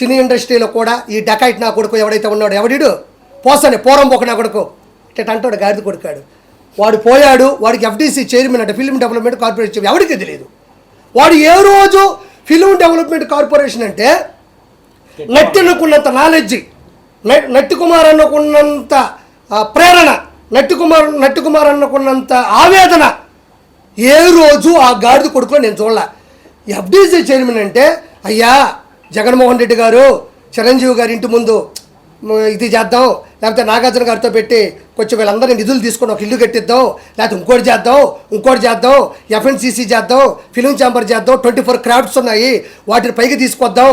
సినీ ఇండస్ట్రీలో కూడా ఈ డకాయిట్ నా కొడుకు ఎవడైతే ఉన్నాడు ఎవడిడు? పోసని పోరం నా కొడుకు. ఇట్ట అంటాడు గాడిద కొడుకాడు. వాడు పోయాడు వాడికి ఎఫ్డీసీ చైర్మన్ అంటే ఫిల్మ్ డెవలప్మెంట్ కార్పొరేషన్ ఎవరికి తెలియదు. వాడు ఏ రోజు ఫిల్మ్ డెవలప్మెంట్ కార్పొరేషన్ అంటే నట్టుకున్నంత నాలెడ్జి నట్టి కుమార్ అన్నకున్నంత ప్రేరణ నట్టి కుమార్ నట్టి కుమార్ అన్నకున్నంత ఆవేదన ఏ రోజు ఆ గాడిద కొడుకులో నేను చూడలే. ఎఫ్డీసీ చైర్మన్ అంటే అయ్యా జగన్మోహన్ రెడ్డి గారు చిరంజీవి గారి ఇంటి ముందు ఇది చేద్దాం లేకపోతే నాగార్జున గారితో పెట్టి కొంచెం వీళ్ళందరినీ నిధులు తీసుకొని ఒక ఇల్లు కట్టిద్దాం లేకపోతే ఇంకోటి చేద్దాం ఇంకోటి చేద్దాం ఎఫ్ఎన్సీసీ చేద్దాం ఫిలిం ఛాంబర్ చేద్దాం ట్వంటీ ఫోర్ క్రాఫ్ట్స్ ఉన్నాయి వాటిని పైకి తీసుకొద్దాం.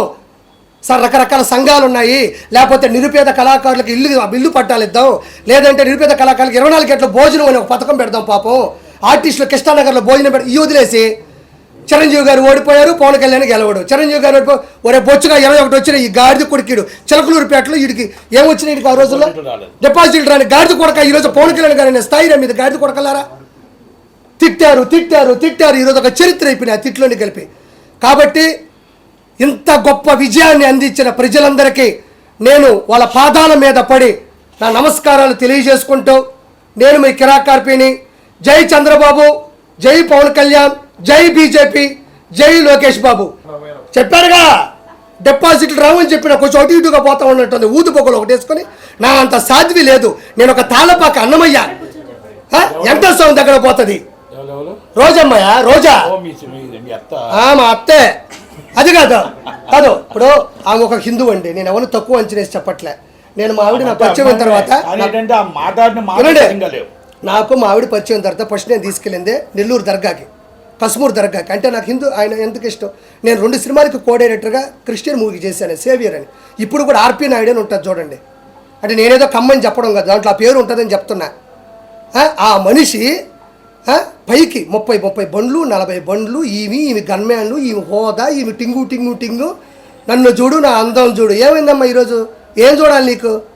సార్ రకరకాల సంఘాలు ఉన్నాయి లేకపోతే నిరుపేద కళాకారులకు ఇల్లు ఇల్లు పట్టాలు ఇద్దాం లేదంటే నిరుపేద కళాకారులకు ఇరవై నాలుగు గంటల భోజనం అనే ఒక పథకం పెడదాం పాపం. ఆర్టిస్టులు కృష్ణానగర్లో భోజనం పెడ ఈ వదిలేసి చిరంజీవి గారు ఓడిపోయారు పవన్ కళ్యాణ్ గెలవడు. చిరంజీవి గారు ఓడిపో ఒరే బొచ్చుగా ఇరవై ఒకటి వచ్చిన ఈ గాడిద కొడుకుడు. చిలకలూరుపేటలో వీడికి ఏమొచ్చినాయి వీడికి ఆ రోజుల్లో? డిపాజిట్ రాని గాడిద కొడక ఈ రోజు పవన్ కళ్యాణ్ గారు అనే మీద గాడిద కొడకలారా? తిట్టారు తిట్టారు తిట్టారు. ఈరోజు ఒక చరిత్ర అయిపోయింది ఆ తిట్లోని కలిపి కాబట్టి ఇంత గొప్ప విజయాన్ని అందించిన ప్రజలందరికీ నేను వాళ్ళ పాదాల మీద పడి నా నమస్కారాలు తెలియజేసుకుంటూ నేను మీ కిరాకార్పిని జై చంద్రబాబు జై పవన్ కళ్యాణ్. జై బీజేపీ జై లోకేష్ బాబు. చెప్పారుగా డిపాజిట్లు రావని చెప్పిన కొంచెం అటు ఇటుగా పోతా ఉన్నట్టుంది. ఊదు పొగలు ఒకటి వేసుకొని నా అంత సాధ్వి లేదు. నేను ఒక తాళపాక అన్నమయ్య? ఎంత సౌండ్ దగ్గర పోతుంది? రోజమ్మయ్య రోజా? మీ అత్త. ఆ, మా అత్తే. అది కాదు కాదు ఇప్పుడు ఆమె ఒక హిందూ అండి. నేను ఎవరు తక్కువ అంచనేసి చెప్పట్లే. నేను మా ఆవిడ నా పరిచయం తర్వాత నాకు మా ఆవిడ పరిచయం తర్వాత ఫస్ట్ నేను తీసుకెళ్ళిందే నెల్లూరు దర్గాకి. కస్మూర్ దర్గాకి. అంటే నాకు హిందూ ఆయన ఎందుకు ఇష్టం? నేను రెండు సినిమాలకి కో డైరెక్టర్గా క్రిస్టియన్ మూవీ చేశాను సేవియర్ అని. ఇప్పుడు కూడా ఆర్పి నాయుడు అని ఉంటుంది చూడండి. అంటే నేనేదో కమ్మని చెప్పడం కాదు దాంట్లో ఆ పేరు ఉంటుందని చెప్తున్నా. ఆ, మనిషి పైకి ముప్పై ముప్పై బండ్లు నలభై బండ్లు ఈవి ఈమె గన్మ్యాన్లు ఈమె హోదా ఈమె టింగు టింగు టింగు. నన్ను చూడు నా అందం చూడు. ఏమైందమ్మా ఈరోజు? ఏం చూడాలి నీకు?